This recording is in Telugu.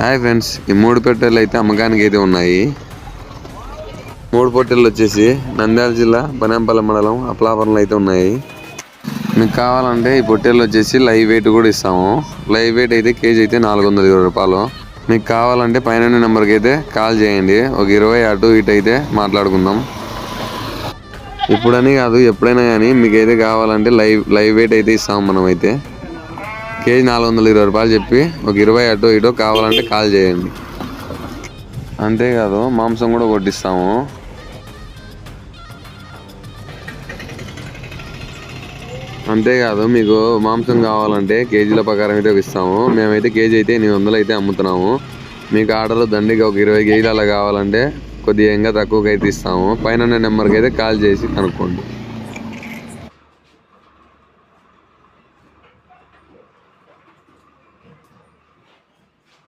హాయ్ ఫ్రెండ్స్ ఈ మూడు పెట్టెలు అయితే అమ్మకానికి అయితే ఉన్నాయి. మూడు పొట్టెలు వచ్చేసి నంద్యాల జిల్లా బనంపల్లి మండలం అప్లాపురంలో అయితే ఉన్నాయి. మీకు కావాలంటే ఈ పొట్టెలు వచ్చేసి లైవ్ వెయిట్ కూడా ఇస్తాము. లైవ్ వెయిట్ అయితే కేజీ అయితే నాలుగు వందల ఇరవై రూపాయలు. మీకు కావాలంటే పైన నెంబర్కి అయితే కాల్ చేయండి. ఒక ఇరవై అటు ఇటు అయితే మాట్లాడుకుందాం. ఇప్పుడని కాదు ఎప్పుడైనా కానీ మీకు అయితే కావాలంటే లైవ్ లైవ్ వెయిట్ అయితే ఇస్తాము మనం అయితే కేజీ నాలుగు వందల ఇరవై రూపాయలు చెప్పి ఒక ఇరవై అటు ఇటు కావాలంటే కాల్ చేయండి. అంతేకాదు మాంసం కూడా కొట్టిస్తాము అంతేకాదు మీకు మాంసం కావాలంటే కేజీల ప్రకారం అయితే ఇస్తాము. మేమైతే కేజీ అయితే ఎనిమిది వందలు అయితే అమ్ముతున్నాము. మీకు ఆర్డర్ దండిగా ఒక ఇరవై కేజీలు అలా కావాలంటే కొద్దిగా ఇంకా తక్కువకి అయితే ఇస్తాము. పైన నెంబర్కి అయితే కాల్ చేసి కనుక్కోండి.